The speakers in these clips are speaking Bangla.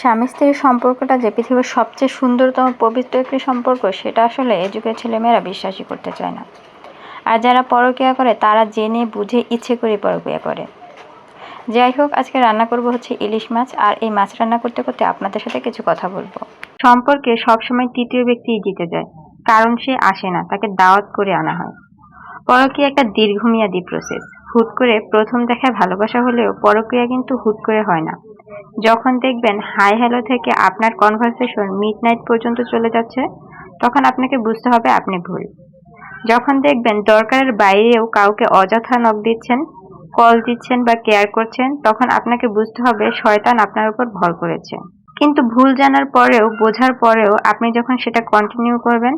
স্বামী স্ত্রীর সম্পর্কটা যে পৃথিবীর সবচেয়ে সুন্দরতম, পবিত্র একটি সম্পর্ক, সেটা আসলে এ যুগের ছেলেমেয়েরা বিশ্বাসই করতে চায় না। আর যারা পরকীয়া করে, তারা জেনে, বুঝে, ইচ্ছে করে পরকীয়া করে। যাই হোক, আজকে রান্না করব হচ্ছে ইলিশ মাছ, আর এই মাছ রান্না করতে করতে আপনাদের সাথে কিছু কথা বলব। সম্পর্কে সবসময় তৃতীয় ব্যক্তিই জিতে যায়, কারণ সে আসে না, তাকে দাওয়াত করে আনা হয়। পরকীয়া একটা দীর্ঘমেয়াদী প্রসেস হুট করে প্রথম দেখায় ভালোবাসা হলেও পরকীয়া কিন্তু হুট করে হয় না। যখন দেখবেন হাই হ্যালো থেকে আপনার কনভারসেশন মিড নাইট পর্যন্ত চলে যাচ্ছে, তখন আপনাকে বুঝতে হবে আপনি ভুল। যখন দেখবেন দরকারের বাইরেও কাউকে অযথা নখ দিচ্ছেন কল দিচ্ছেন বা কেয়ার করছেন, তখন আপনাকে বুঝতে হবে শয়তান আপনার উপর ভর করেছে। কিন্তু ভুল জানার পরেও, বোঝার পরেও আপনি যখন সেটা কন্টিনিউ করবেন,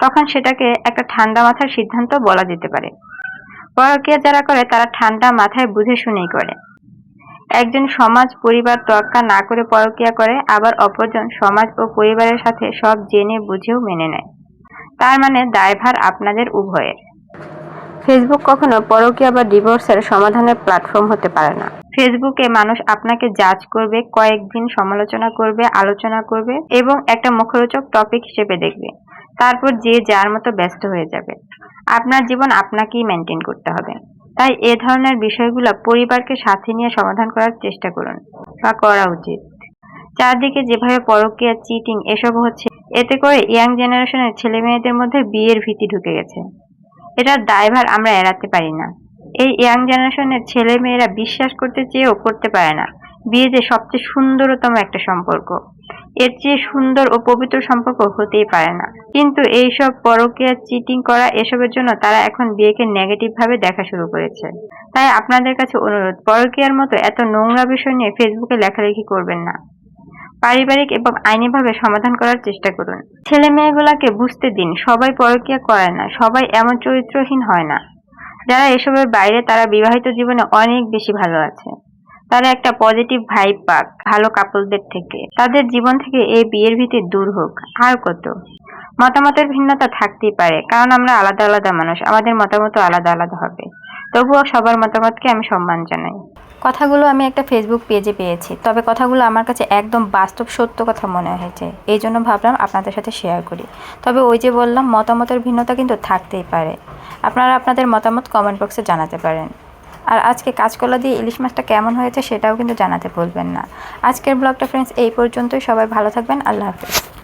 তখন সেটাকে একটা ঠান্ডা মাথার সিদ্ধান্ত বলা যেতে পারে। পরকীয়া যারা করে, তারা ঠান্ডা মাথায় বুঝে শুনেই করে। একজন সমাজ পরিবার তোয়াক্কা না করে পরকীয়া করে আবার অপরজন সমাজ ও পরিবারের সাথে সব জেনে বুঝেও মেনে নেয়। তার মানে দায়ভার আপনাদের উভয়ের। ফেসবুক কখনো পরকীয়া বা ডিভোর্সের সমাধানের প্ল্যাটফর্ম হতে পারে না। ফেসবুকে মানুষ আপনাকে জাজ করবে কয়েকদিন সমালোচনা করবে আলোচনা করবে এবং একটা মুখরোচক টপিক হিসেবে দেখবে। তারপর যে যার মতো ব্যস্ত হয়ে যাবে। আপনার জীবন আপনাকেই মেনটেন করতে হবে। তাই এ ধরনের বিষয়গুলো পরিবারকে সাথে নিয়ে সমাধান করার চেষ্টা করুন বা করা উচিত। চারদিকে যেভাবে পরকীয়া চিটিং এসব হচ্ছে, এতে করে ইয়াং জেনারেশনের ছেলে মেয়েদের মধ্যে বিয়ের ভীতি ঢুকে গেছে। এটার দায়ভার আমরা এড়াতে পারি না। এই ইয়াং জেনারেশনের ছেলে মেয়েরা বিশ্বাস করতে চেয়েও করতে পারে না। বিয়ে যে সবচেয়ে সুন্দরতম একটা সম্পর্ক। এর চেয়ে সুন্দর ও পবিত্র সম্পর্ক হতেই পারে না। কিন্তু এইসব পরকীয়া চিটিং করা, এসবের জন্য তারা এখন বিয়েকে নেগেটিভ ভাবে দেখা শুরু করেছে। তাই আপনাদের কাছে অনুরোধ, পরকীয়ার মতো এত নোংরা বিষয় নিয়ে ফেসবুকে লেখালেখি করবেন না। পারিবারিক এবং আইনিভাবে সমাধান করার চেষ্টা করুন। ছেলে মেয়েগুলাকে বুঝতে দিন, সবাই পরকীয়া করে না, সবাই এমন চরিত্রহীন হয় না। যারা এসবের বাইরে, তারা বিবাহিত জীবনে অনেক বেশি ভালো আছে। তারা একটা পজিটিভ ভাইব পাক ভালো কাপলদের থেকে। তাদের জীবন থেকে এই বিয়ের ভীতি দূর হোক, আর কত? মতামতের ভিন্নতা থাকতেই পারে, কারণ আমরা আলাদা আলাদা মানুষ, আমাদের মতামত আলাদা আলাদা হবে। তবুও সবার মতামতকে আমি সম্মান জানাই। কথাগুলো আমি একটা ফেসবুক পেজে পেয়েছি, তবে কথাগুলো আমার কাছে একদম বাস্তব সত্য কথা মনে হয়েছে, এই জন্য ভাবলাম আপনাদের সাথে শেয়ার করি। তবে ওই যে বললাম, মতামতের ভিন্নতা কিন্তু থাকতেই পারে। আপনারা আপনাদের মতামত কমেন্ট বক্সে জানাতে পারেন। আর আজকে কাঁচকলা দিয়ে ইলিশ মাছটা কেমন হয়েছে সেটাও কিন্তু জানাতে ভুলবেন না। আজকের ব্লগটা ফ্রেন্ডস এই পর্যন্তই। সবাই ভালো থাকবেন। আল্লাহ হাফিজ।